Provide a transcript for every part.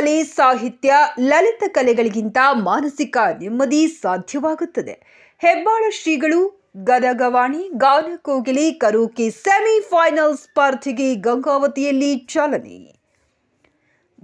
ಕಲೆ, ಸಾಹಿತ್ಯ, ಲಲಿತ ಕಲೆಗಳಿಗಿಂತ ಮಾನಸಿಕ ನೆಮ್ಮದಿ ಸಾಧ್ಯವಾಗುತ್ತದೆ. ಹೆಬ್ಬಾಳ ಶ್ರೀಗಳು ಗದಗವಾಣಿ ಗಾನ ಕೋಗಿಲೆ ಕರೋಕೆ ಸೆಮಿಫೈನಲ್ ಸ್ಪರ್ಧೆಗೆ ಗಂಗಾವತಿಯಲ್ಲಿ ಚಾಲನೆ.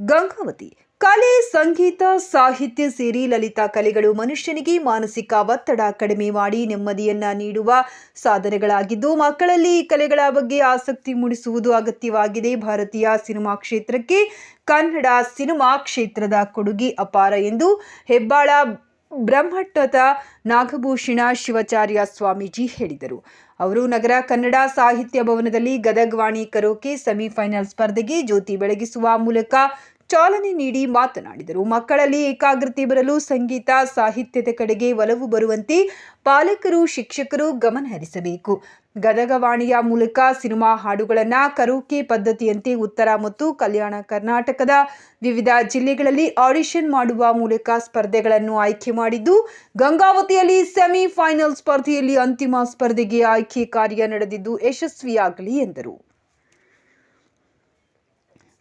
ಗಂಗಾವತಿ ಕಲೆ, ಸಂಗೀತ, ಸಾಹಿತ್ಯ ಸೇರಿ ಲಲಿತಾ ಕಲೆಗಳು ಮನುಷ್ಯನಿಗೆ ಮಾನಸಿಕ ಒತ್ತಡ ಕಡಿಮೆ ಮಾಡಿ ನೆಮ್ಮದಿಯನ್ನ ನೀಡುವ ಸಾಧನೆಗಳಾಗಿದ್ದು, ಮಕ್ಕಳಲ್ಲಿ ಈ ಕಲೆಗಳ ಬಗ್ಗೆ ಆಸಕ್ತಿ ಮೂಡಿಸುವುದು ಅಗತ್ಯವಾಗಿದೆ. ಭಾರತೀಯ ಸಿನಿಮಾ ಕ್ಷೇತ್ರಕ್ಕೆ ಕನ್ನಡ ಸಿನಿಮಾ ಕ್ಷೇತ್ರದ ಕೊಡುಗೆ ಅಪಾರ ಎಂದು ಹೆಬ್ಬಾಳ ಬ್ರಹ್ಮಟ್ಟದ ನಾಗಭೂಷಣ ಶಿವಾಚಾರ್ಯ ಸ್ವಾಮೀಜಿ ಹೇಳಿದರು. ಅವರು ನಗರ ಕನ್ನಡ ಸಾಹಿತ್ಯ ಭವನದಲ್ಲಿ ಗದಗ್ವಾಣಿ ಕರೋಕೆ ಸೆಮಿಫೈನಲ್ ಸ್ಪರ್ಧೆಗೆ ಜ್ಯೋತಿ ಬೆಳಗಿಸುವ ಮೂಲಕ ಚಾಲನೆ ನೀಡಿ ಮಾತನಾಡಿದರು. ಮಕ್ಕಳಲ್ಲಿ ಏಕಾಗ್ರತೆ ಬರಲು ಸಂಗೀತ, ಸಾಹಿತ್ಯದ ಕಡೆಗೆ ಒಲವು ಬರುವಂತೆ ಪಾಲಕರು, ಶಿಕ್ಷಕರು ಗಮನಹರಿಸಬೇಕು ಗದಗವಾಣಿಯ ಮೂಲಕ ಸಿನಿಮಾ ಹಾಡುಗಳನ್ನು ಕರೋಕೆ ಪದ್ಧತಿಯಂತೆ ಉತ್ತರ ಮತ್ತು ಕಲ್ಯಾಣ ಕರ್ನಾಟಕದ ವಿವಿಧ ಜಿಲ್ಲೆಗಳಲ್ಲಿ ಆಡಿಷನ್ ಮಾಡುವ ಮೂಲಕ ಸ್ಪರ್ಧೆಗಳನ್ನು ಆಯ್ಕೆ ಮಾಡಿದ್ದು, ಗಂಗಾವತಿಯಲ್ಲಿ ಸೆಮಿಫೈನಲ್ ಸ್ಪರ್ಧೆಯಲ್ಲಿ ಅಂತಿಮ ಸ್ಪರ್ಧೆಗೆ ಆಯ್ಕೆ ಕಾರ್ಯ ನಡೆದಿದ್ದು ಯಶಸ್ವಿಯಾಗಲಿ ಎಂದರು.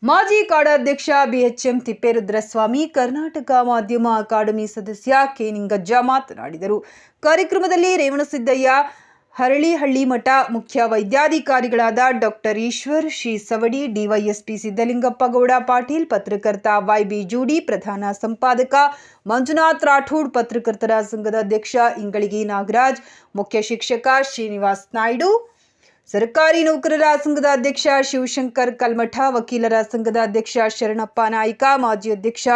ಮಾಜಿ ಕಾಡಾಧ್ಯಕ್ಷ ಬಿಎಚ್ಎಂ ತಿಪ್ಪೇರುದ್ರಸ್ವಾಮಿ, ಕರ್ನಾಟಕ ಮಾಧ್ಯಮ ಅಕಾಡೆಮಿ ಸದಸ್ಯ ಕೆ ನಿಂಗಜ್ಜ ಮಾತನಾಡಿದರು. ಕಾರ್ಯಕ್ರಮದಲ್ಲಿ ರೇವಣಸಿದ್ದಯ್ಯ, ಹರಳಿಹಳ್ಳಿ ಮಠ ಮುಖ್ಯ ವೈದ್ಯಾಧಿಕಾರಿಗಳಾದ ಡಾಕ್ಟರ್ ಈಶ್ವರ್ ಶ್ರೀ ಸವಡಿ, ಡಿವೈಎಸ್ಪಿ ಸಿದ್ದಲಿಂಗಪ್ಪ ಗೌಡ, ಪಾಟೀಲ್ ಪತ್ರಕರ್ತ ವೈಬಿ ಜೂಡಿ, ಪ್ರಧಾನ ಸಂಪಾದಕ ಮಂಜುನಾಥ್ ರಾಠೋಡ್, ಪತ್ರಕರ್ತರ ಸಂಘದ ಅಧ್ಯಕ್ಷ ಇಂಗಳಿಗೆ ನಾಗರಾಜ್, ಮುಖ್ಯ ಶಿಕ್ಷಕ ಶ್ರೀನಿವಾಸ್ ನಾಯ್ಡು ಸರ್ಕಾರಿ ನೌಕರರ ಸಂಘದ ಅಧ್ಯಕ್ಷ ಶಿವಶಂಕರ್ ಕಲ್ಮಠ ವಕೀಲರ ಸಂಘದ ಅಧ್ಯಕ್ಷ ಶರಣಪ್ಪ ನಾಯ್ಕ ಮಾಜಿ ಅಧ್ಯಕ್ಷ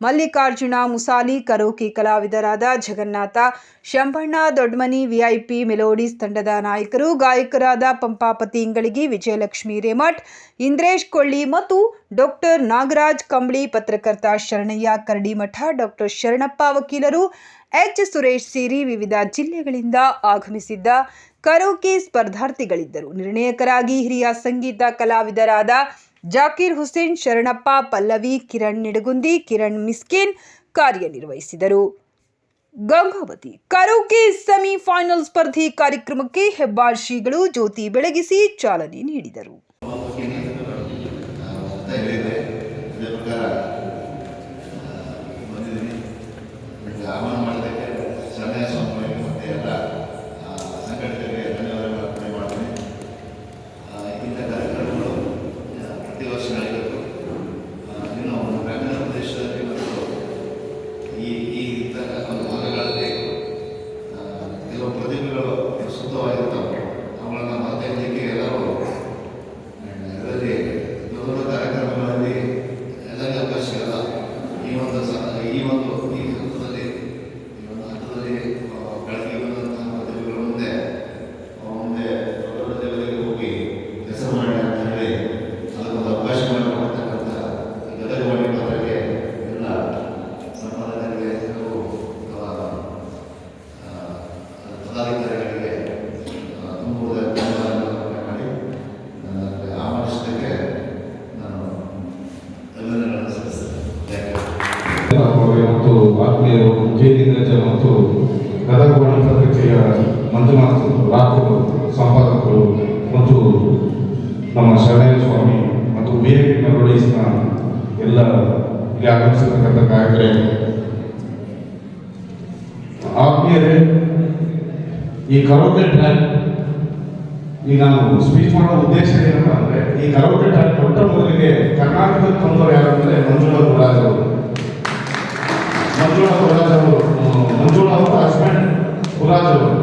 ಮಲ್ಲಿಕಾರ್ಜುನ, ಮುಸಾಲಿ, ಕರೋಕಿ ಕಲಾವಿದರಾದ ಜಗನ್ನಾಥ, ಶಂಭಣ್ಣ, ದೊಡ್ಮನಿ, ವಿಐಪಿ, ಮೆಲೋಡಿಸ್ ತಂಡದ ನಾಯಕರು, ಗಾಯಕರಾದ ಪಂಪಾಪತಿ ಇಂಗಳಿಗೆ ವಿಜಯಲಕ್ಷ್ಮಿ ರೇಮಠ್, ಇಂದ್ರೇಶ್ ಕೊಳ್ಳಿ ಮತ್ತು ಡಾಕ್ಟರ್ ನಾಗರಾಜ್ ಕಂಬಳಿ, ಪತ್ರಕರ್ತ ಶರಣಯ್ಯ ಕರಡಿಮಠ ಡಾಕ್ಟರ್ ಶರಣಪ್ಪ ವಕೀಲರು, ಎಚ್ ಸುರೇಶ್ ಸೇರಿ ವಿವಿಧ ಜಿಲ್ಲೆಗಳಿಂದ ಆಗಮಿಸಿದ್ದ ಕರೋಕೆ ಸ್ಪರ್ಧಾರ್ಥಿಗಳಿದ್ದರು. ನಿರ್ಣಾಯಕರಾಗಿ ಹಿರಿಯ ಸಂಗೀತ ಕಲಾವಿದರಾದ ಜಾಕೀರ್ ಹುಸೇನ್, ಶರಣಪ್ಪ, ಪಲ್ಲವಿ, ಕಿರಣ್ ನಿಡಗುಂದಿ, ಕಿರಣ್ ಮಿಸ್ಕಿನ್ ಕಾರ್ಯನಿರ್ವಹಿಸಿದರು. ಗಂಗಾವತಿ ಕರೋಕೆ ಸೆಮಿಫೈನಲ್ ಸ್ಪರ್ಧೆ ಕಾರ್ಯಕ್ರಮಕ್ಕೆ ಹೆಬ್ಬಾಳ್ ಶ್ರೀಗಳು ಜ್ಯೋತಿ ಬೆಳಗಿಸಿ ಚಾಲನೆ ನೀಡಿದರು ಅಂತ ಹೇಳಿದೆ ಇದೇ ಪ್ರಕಾರ ಆ, ಬಂದಿದ್ದೀನಿ ನಿಮಗೆ ಆಹ್ವಾನ ಮಾಡೋದಕ್ಕೆ ಶರಣಯ್ಯ ಸ್ವಾಮಿಗಳಿಗೆ ಮತ್ತು ಎಲ್ಲ ಆ, ಸಂಘಟಕರಿಗೆ ಧನ್ಯವಾದಗಳು ಅರ್ಪಣೆ ಮಾಡ್ತೀನಿ ಆ, ಇಂಥ ಕಾರ್ಯಕ್ರಮಗಳು ಆ, ಪ್ರತಿ ವರ್ಷ ನಡೆಯಬೇಕು ಆ, ಇನ್ನು ಗ್ರಾಮೀಣ ಪ್ರದೇಶದಲ್ಲಿ ಮತ್ತು ಈ ಈ ಇಂಥ ಒಂದು ಭಾಗಗಳಲ್ಲಿ ಆ, ಕೆಲವು ಪ್ರತಿಭೆಗಳು ಸೂಕ್ತವಾಗಿರ್ತವೆ ಅವುಗಳನ್ನು ಮತ್ತೆ ಇದಕ್ಕೆ ಎಲ್ಲರೂ ಇದರಲ್ಲಿ ದೊಡ್ಡ ದೊಡ್ಡ ಕಾರ್ಯಕ್ರಮಗಳಲ್ಲಿ ಎಲ್ಲರಿಗೂ ಅವಕಾಶ ಇಲ್ಲ ಈ ಒಂದು ಸ ಈ ಒಂದು ಈ ಈ ಒಂದು ಹಂತದಲ್ಲಿ ಆ, ಬೆಳಗ್ಗೆ ಬಂದಂತಹ ಮುಂದೆ ಮುಂದೆ ದೊಡ್ಡ ದೊಡ್ಡ ಹೋಗಿ ಹೆಸರು ಮಾಡಿ ಅಂತ ಹೇಳಿ ಅದಕ್ಕೊಂದು ಅವಕಾಶ ಮಾಡಿಕೊಡ್ತಕ್ಕಂಥ ಗದಗವಾಣಿ ಎಲ್ಲ ಸಂಪಾದಕರಿಗೆ ಹಾಗೂ ಪದಾಧಿಕಾರಿಗಳಿಗೆ ಆ, ಗದಗವಾಣಿ ಪತ್ರಿಕೆಯ ಮಂಜುನಾಥ್ ರಾಠೋಡ್ ಸಂಪಾದಕರು ಮತ್ತು ನಮ್ಮ ಶರಣಯ್ಯ ಸ್ವಾಮಿ ಮತ್ತು ಬಿ ಎ ಎಲ್ಲ ಇಲ್ಲಿ ಆಗಮಿಸಿರ್ತಕ್ಕಂಥ ಗಾಯಕರೇ ಆತ್ಮೀಯರೇ, ಈ ಕರೋಕೆ ಟ್ರ್ಯಾಕ್ ಈಗ ನಾನು ಸ್ಪೀಚ್ ಮಾಡೋ ಉದ್ದೇಶ ಏನಪ್ಪ ಅಂದರೆ, ಈ ಕರೋಕೆ ಟ್ರ್ಯಾಕ್ ದೊಡ್ಡ ಮೊದಲಿಗೆ ಕರ್ನಾಟಕದ ತಂದವರು ಯಾರಂದರೆ ಮಂಜುಳಾ ಗುರಾಜ್ ಅವರು. ಮಂಜುಳಾ ಅವರು ಮಂಜುಳಾ ಅವರ ಹಸ್ಬೆಂಡ್ ಗುರಾಜ್ ಅವರು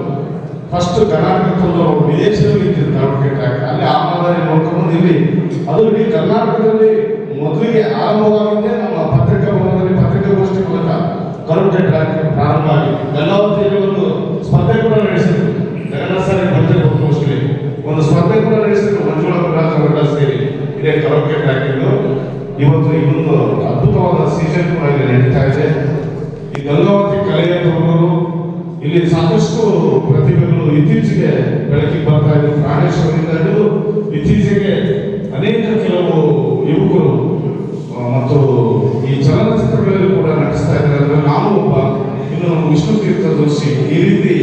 ಫಸ್ಟ್ ಕರ್ನಾಟಕದಲ್ಲಿ ವಿದೇಶದಲ್ಲಿ ಇದ್ದಿದ್ದು ಕರೋಕೆ ಟ್ರ್ಯಾಕ್ ಅಲ್ಲಿ ಆ ಮಾದರಿ ನೋಡ್ಕೊಂಡು ಇಲ್ಲಿ ಅದು ಇಡೀ ಕರ್ನಾಟಕದಲ್ಲಿ ಮೊದಲಿಗೆ ಆರಂಭವಾಗಿದೆ ನಮ್ಮ ಪತ್ರಿಕಾ ಭವನದಲ್ಲಿ ಪತ್ರಿಕಾಗೋಷ್ಠಿ ಮೂಲಕ ಕರು ಟ್ರ್ಯಾಕ್ ಪ್ರಾರಂಭ ಆಗಿ ಗಂಗಾವತಿಯಲ್ಲಿ ಒಂದು ಸ್ಪರ್ಧೆ ಕೂಡ ನಡೆಸಿದ್ರು. ಜಗನ್ನಾಥ್ ಸರ್ ಪತ್ರಿಕಾಗೋಷ್ಠಿ ಒಂದು ಸ್ಪರ್ಧೆ ಕೂಡ ನಡೆಸಿದ್ರು. ಮಂಜುಳಾ ಅವರೆಲ್ಲ ಸೇರಿ ಇದೇ ಕರು ಟ್ರ್ಯಾಕ್ ಇವತ್ತು ಇನ್ನೊಂದು ಅದ್ಭುತವಾದ ಸೀಸನ್ ಕೂಡ ಇಲ್ಲಿ ನಡೀತಾ ಇದೆ. ಈ ಗಂಗಾವತಿ ಇಲ್ಲಿ ಸಾಕಷ್ಟು ಪ್ರತಿಭೆಗಳು ಇತ್ತೀಚೆಗೆ ಬೆಳಕಿಗೆ ಬರ್ತಾ ಇದೆ ಪ್ರಾಣೇಶ್ವರದಿಂದ ಹಿಡಿದು ಇತ್ತೀಚೆಗೆ ಅನೇಕ ಕೆಲವು ಯುವಕರು ಮತ್ತು ಈ ಚಲನಚಿತ್ರಗಳಲ್ಲಿ ಕೂಡ ನಟಿಸ್ತಾ ಇದ್ದಾರೆ ನಾನು ಒಬ್ಬ, ಇನ್ನು ವಿಷ್ಣು ತೀರ್ಥ ಜೋಶಿ ಈ ರೀತಿ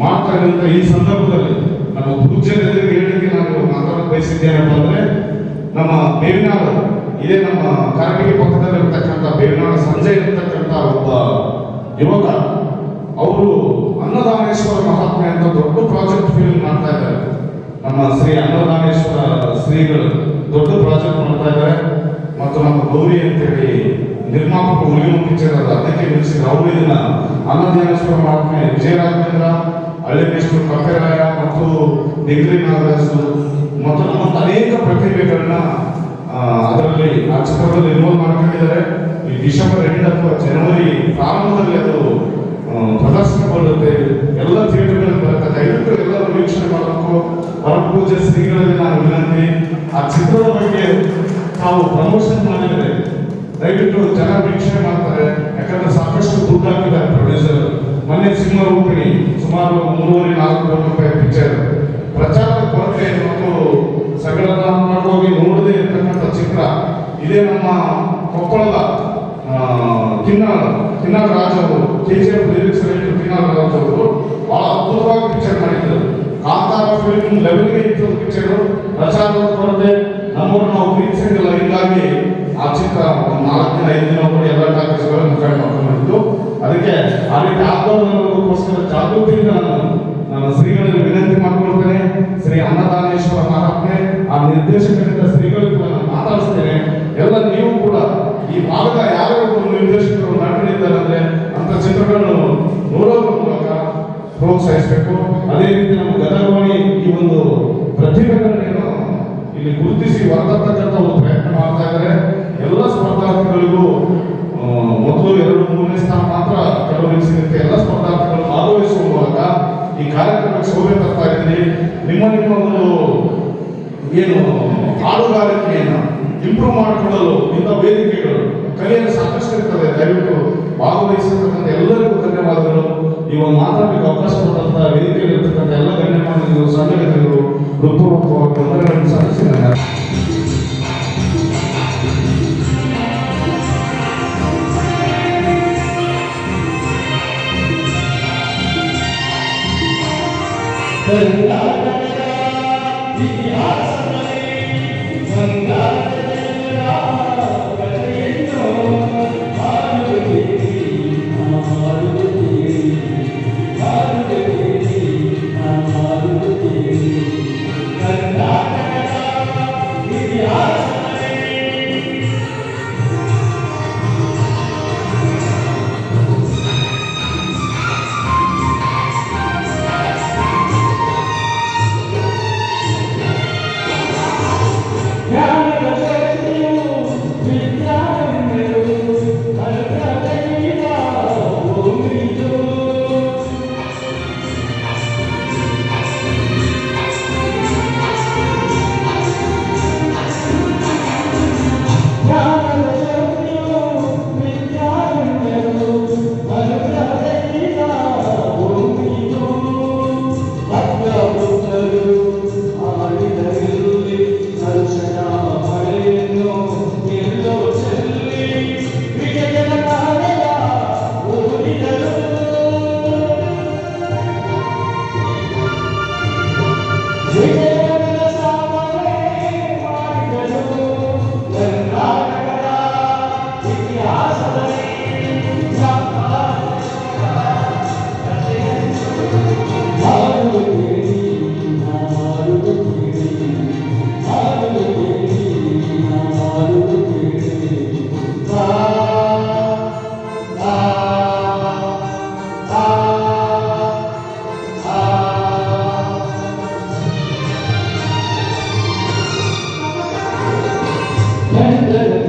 ಮಾಡ್ತಾ ಈ ಸಂದರ್ಭದಲ್ಲಿ ನಮ್ಮ ಪೂಜ್ಯರ ಎದುರಿಗೆ ಹೇಳಿಕೆ ನಾನು ಮಾತಾಡೋದು ಬಯಸಿದ್ದೇನಪ್ಪ ಅಂದ್ರೆ, ನಮ್ಮ ಬೇವಿನಾಳ, ಇದೇ ನಮ್ಮ ಕಾರಟಗಿ ಪಕ್ಕದಲ್ಲಿರ್ತಕ್ಕಂಥ ಒಬ್ಬ ಯುವಕ. ಅವರು ಅನ್ನದಾನೇಶ್ವರ ಮಹಾತ್ಮೆ ಅಂತ ದೊಡ್ಡ ಪ್ರಾಜೆಕ್ಟ್ ಫೀಲ್ ಮಾಡ್ತಾ ಇದ್ದಾರೆ. ನಮ್ಮ ಶ್ರೀ ಅನ್ನದಾನೇಶ್ವರ ಶ್ರೀಗಳು ದೊಡ್ಡ ಪ್ರಾಜೆಕ್ಟ್ ಮಾಡ್ತಾ ಇದ್ದಾರೆ. ಮತ್ತು ನಮ್ಮ ಗೌರಿ ಅಂತೇಳಿ ನಿರ್ಮಾಪಕ ಉಳಿಯುವ ಪಿಕ್ಚರ್ ಅದ ಅದಕ್ಕೆ ನಿಲ್ಲಿಸಿದ್ರು. ಅವರು ಇದನ್ನ ಅನ್ನದಾನೇಶ್ವರ ಮಹಾತ್ಮೆ ವಿಜಯರಾಘವೇಂದ್ರ ಹಳ್ಳಿಮೇಶ್ವರ ಕಪ್ಪೆರಾಯ ಮತ್ತು ಡಿಗ್ರಿ ನಾಗರಾಜು ಮತ್ತು ನಮ್ಮ ಅನೇಕ ಪ್ರತಿಭೆಗಳನ್ನ ಅದರಲ್ಲಿ ಆ ಚಿತ್ರದಲ್ಲಿ ಇನ್ವಾಲ್ವ್ ಮಾಡ್ಕೊಂಡಿದ್ದಾರೆ. ಈ ಡಿಸೆಂಬರ್ ಎಂಡ್ ಅಥವಾ ಜನವರಿ ಪ್ರಾರಂಭದಲ್ಲಿ ಅದು ಆ, ಪ್ರದರ್ಶನಗೊಳ್ಳುತ್ತೆ ಎಲ್ಲ ಥಿಯೇಟರ್ಗಳಲ್ಲಿ ಬರುತ್ತೆ ದಯವಿಟ್ಟು ಎಲ್ಲರೂ ವೀಕ್ಷಣೆ ಮಾಡಬೇಕು ವರಪೂಜೆ ಶ್ರೀಗಳಲ್ಲಿ ಆ ಚಿತ್ರದ ಬಗ್ಗೆ ತಾವು ಪ್ರಮೋಷನ್ ಮಾಡಿದರೆ ದಯವಿಟ್ಟು ಜನ ವೀಕ್ಷಣೆ ಮಾಡ್ತಾರೆ, ಯಾಕಂದ್ರೆ ಸಾಕಷ್ಟು ದುಡ್ಡು ಹಾಕಿದ್ದಾರೆ ಪ್ರೊಡ್ಯೂಸರ್ ಮೊನ್ನೆ ಸಿನಿಮಾ ರೂಪಿಣಿ ಸುಮಾರು ಮೂರುವರೆ ನಾಲ್ಕು ಕೋಟಿ ರೂಪಾಯಿ ಪಿಕ್ಚರ್. ಪ್ರಚಾರ ಕೊರತೆ ಮತ್ತು ಸಗರದ ಹೋಗಿ ನೋಡದೆ ಇರತಕ್ಕಂಥ ಚಿತ್ರ. ಇದೇ ನಮ್ಮ ಕೊಪ್ಪಳದ ಕಿನ್ನಾಳ ಕಿನ್ನಾಳ ರಾಜ್ ಅವರು, K G F lyrics Kinnal Raj ಅವರು. ಬಹಳ ಫಿಲ್ಮ್ ಲೆವೆಲ್ಗೆ ಇತ್ತು ಪಿಕ್ಚರ್ ಪ್ರಚಾರದ ಕೊರತೆ ನಮ್ಮನ್ನು ನಾವು ಪ್ರೀತಿಸಿಲ್ಲ ಆ ಚಿತ್ರ ನಾಲ್ಕು ದಿನ, ಐದು ದಿನ ಕೂಡ ಎಲ್ಲ ಟಾಕೀಸ್ಗಳು ಕಡೆ ಮಾಡ್ಕೊಂಡಿದ್ದು ಅದಕ್ಕೆ ಆ ರೀತಿ ಆಗಬಾರ್ದಕ್ಕೋಸ್ಕರ ಜಾಗೃತಿಯಿಂದ ನಾನು ನಾನು ಶ್ರೀಗಳಿಗೆ ವಿನಂತಿ ಮಾಡ್ಕೊಳ್ತೇನೆ. ಶ್ರೀ ಅನ್ನದಾನೇಶ್ವರ ಮಹಾತ್ಮೆ ಆ ನಿರ್ದೇಶಕರಿಂದ ಶ್ರೀಗಳು ಕೂಡ ನಾನು ಮಾತಾಡಿಸ್ತೇನೆ. ಎಲ್ಲ ನೀವು ಕೂಡ ಈ ಭಾಗದ ಯಾರ್ಯಾರು ನಿರ್ದೇಶಕರು ನಟರಿದ್ದಾರೆ ಅಂದರೆ ಅಂತ ಚಿತ್ರಗಳನ್ನು ನೋಡೋದ್ರ ಮೂಲಕ ಪ್ರೋತ್ಸಾಹಿಸಬೇಕು. ಅದೇ ರೀತಿ ನಮ್ಮ ಒಂದು ಪ್ರತಿಭೆಗಳನ್ನೇನು ಇಲ್ಲಿ ಗುರುತಿಸಿ ಹೊರತಕ್ಕಂಥ ಒಂದು ಪ್ರಯತ್ನ ಮಾಡ್ತಾ ಇದ್ದಾರೆ. ಎಲ್ಲ ಸ್ಪರ್ಧಾರ್ಥಿಗಳಿಗೂ ಮೊದಲು ಎರಡು, ಮೂರನೇ ಸ್ಥಾನ ಮಾತ್ರ ಕೆಲವರಿಗೆ ಸಿಗುತ್ತೆ. ಎಲ್ಲ ಸ್ಪರ್ಧಾರ್ಥಿಗಳು ಭಾಗವಹಿಸುವ ಮೂಲಕ ಈ ಕಾರ್ಯಕ್ರಮಕ್ಕೆ ಶೋಭೆ ತರ್ತಾ ಇದ್ದೀರಿ ನಿಮ್ಮ ನಿಮ್ಮ ಒಂದು ಏನು ಹಾಡುಗಾರಿಕೆಯನ್ನು ಇಂಪ್ರೂವ್ ಮಾಡಿಕೊಳ್ಳಲು ಇಂಥ ವೇದಿಕೆಗಳು ಕಲಿಯಲು ಸಾಕಷ್ಟು ಇರ್ತದೆ. ದಯವಿಟ್ಟು ಭಾಗವಹಿಸಿರ್ತಕ್ಕಂಥ ಎಲ್ಲರಿಗೂ ಧನ್ಯವಾದಗಳು. ಒಂದು ಮಾತಾಡಲಿಕ್ಕೆ ಅವಕಾಶ ಕೊಟ್ಟಂತ ವೇದಿಕೆಯಲ್ಲಿ ಇರ್ತಕ್ಕಂಥ ಎಲ್ಲ ಗಣ್ಯಮಾನ್ಯರು ಸಂಘಟನೆಗಳು ಹೃತ್ಪೂರ್ವಕವಾಗಿ ವಂದನೆಗಳನ್ನು ಸಲ್ಲಿಸಿ Then the